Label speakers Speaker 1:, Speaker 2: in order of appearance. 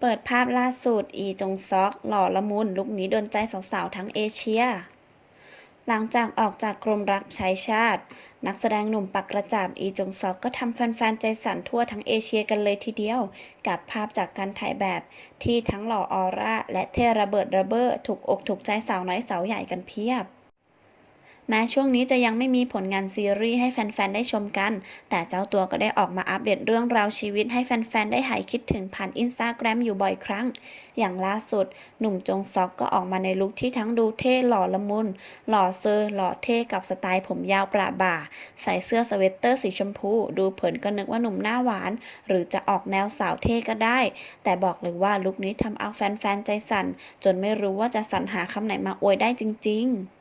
Speaker 1: เปิดภาพล่าสุดอีจงซอก หล่อละมุนลุคนี้โดนใจสาวๆทั้งเอเชีย หลังจากออกจากกรมรักใช้ชาติ นักแสดงหนุ่มปักกระจับอีจงซอกก็ทำแฟนๆใจสั่นทั่วทั้งเอเชียกันเลยทีเดียว กับภาพจากการถ่ายแบบที่ทั้งหล่อออร่าและเทระเบิดระเบ้อถูกอกถูกใจสาวน้อยสาวใหญ่กันเพียบ แม้ช่วงนี้จะยังไม่มีผลงานซีรีส์ให้แฟน ๆ ได้ชมกัน แต่เจ้าตัวก็ได้ออกมาอัปเดตเรื่องราวชีวิตให้แฟน ๆ ได้หายคิดถึงผ่านอินสตาแกรมอยู่บ่อยครั้ง อย่างล่าสุด หนุ่มจงซอกก็ออกมาในลุคที่ทั้งดูเท่หล่อละมุน หล่อเซอร์ หล่อเท่กับสไตล์ผมยาวประบ่า ใส่เสื้อสเวตเตอร์สีชมพู ดูเผินก็นึกว่าหนุ่มหน้าหวาน หรือจะออกแนวสาวเท่ก็ได้ แต่บอกเลยว่าลุคนี้ทำเอาแฟน ๆ ใจสั่น จนไม่รู้ว่าจะสรรหาคำไหนมาอวยได้จริง ๆ